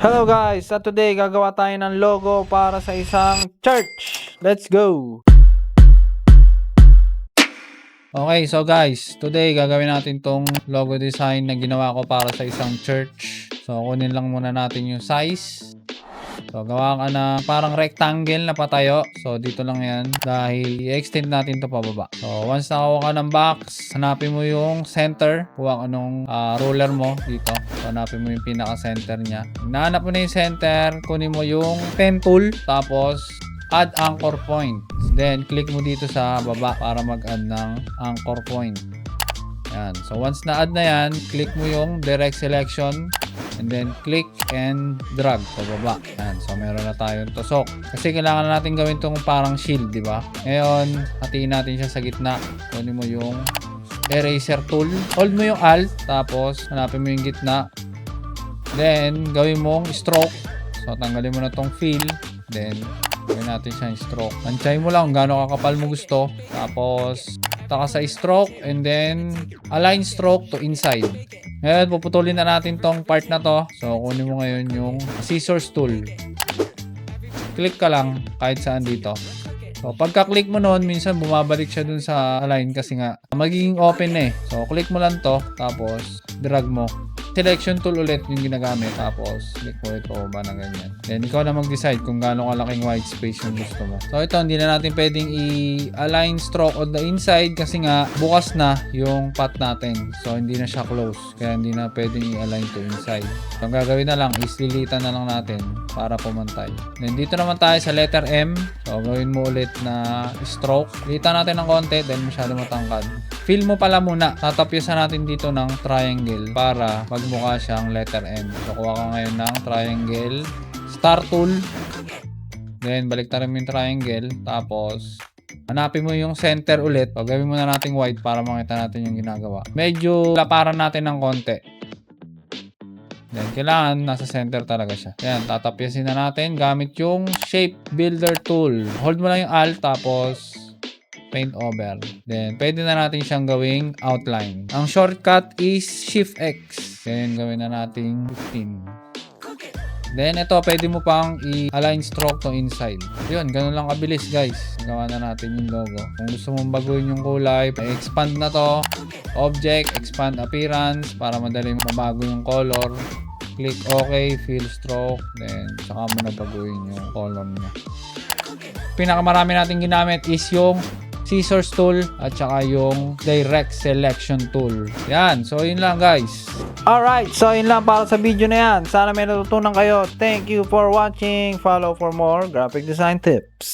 Hello guys! At today gagawa tayo ng logo para sa isang church. Let's go! Okay, so guys, today gagawin natin tong logo design na ginawa ko para sa isang church. So, kunin lang muna natin yung size. So, gawa ka na parang rectangle na patayo. So, dito lang yan dahil i-extend natin to pababa. So, once nakakuha ka ng box, hanapin mo yung center. Kuha ka nung ah, ruler mo dito. So, hanapin mo yung pinaka-center niya. Nahanap mo na yung center, kunin mo yung pen tool. Tapos, add anchor point. Then, click mo dito sa baba para mag-add ng anchor point. Yan. So, once na-add na yan, click mo yung direct selection and then click and drag pababa. Yan. So, meron na tayong tusok. Kasi kailangan na natin gawin tong parang shield, di ba? Ngayon, hatiin natin siya sa gitna. Kunin mo yung eraser tool. Hold mo yung alt, tapos hanapin mo yung gitna. Then, gawin mong stroke. So, tanggalin mo na tong fill. Then, gawin natin siya yung stroke. Tansyahin mo lang gaano kakapal mo gusto. Tapos, taka sa stroke and then align stroke to inside. Ngayon, puputulin na natin tong part na to. So, kunin mo ngayon yung scissors tool. Click ka lang kahit saan dito. So, pagka-click mo noon, minsan bumabalik siya dun sa align kasi nga magiging open eh. So, click mo lang to, tapos drag mo. Selection tool ulit yung ginagamit, tapos click mo ito ba na ganyan. Then, ikaw na mag-decide kung gaano kalaking white space yung gusto mo. So, ito, hindi na natin pwedeng i-align stroke on the inside kasi nga bukas na yung path natin. So, hindi na siya close. Kaya hindi na pwedeng i-align to inside. So, ang gagawin na lang is lilitan na lang natin para pumantay. Then, dito naman tayo sa letter M. So, gawin mo ulit na stroke. Litan natin ng konti dahil masyado matangkad. Fill mo pala muna. Tatapyasan natin dito ng triangle para magmukha siyang letter M. So, kuha ka ngayon ng triangle. Star tool. Then, balik mo yung triangle. Tapos, hanapin mo yung center ulit. So, gawin muna nating white para makita natin yung ginagawa. Medyo laparan natin ng konti. Then, kailangan nasa center talaga siya. Yan, tatapyasin na natin gamit yung Shape Builder Tool. Hold mo lang yung Alt, tapos paint over. Then, pwede na natin siyang gawing outline. Ang shortcut is Shift X. Then, gawin na natin 15. Then, ito, pwede mo pang i-align stroke to inside. Yun, ganun lang kabilis, guys. Gawa na natin yung logo. Kung gusto mong baguhin yung kulay, expand na to. Object, expand appearance, para madali mabago yung color. Click OK, fill stroke, then, saka mo na baguhin yung color niya. Pinakamarami natin ginamit is yung scissors tool at saka yung direct selection tool. Yan. So, yun lang guys. Alright. So, yun lang para sa video na yan. Sana may natutunan kayo. Thank you for watching. Follow for more graphic design tips.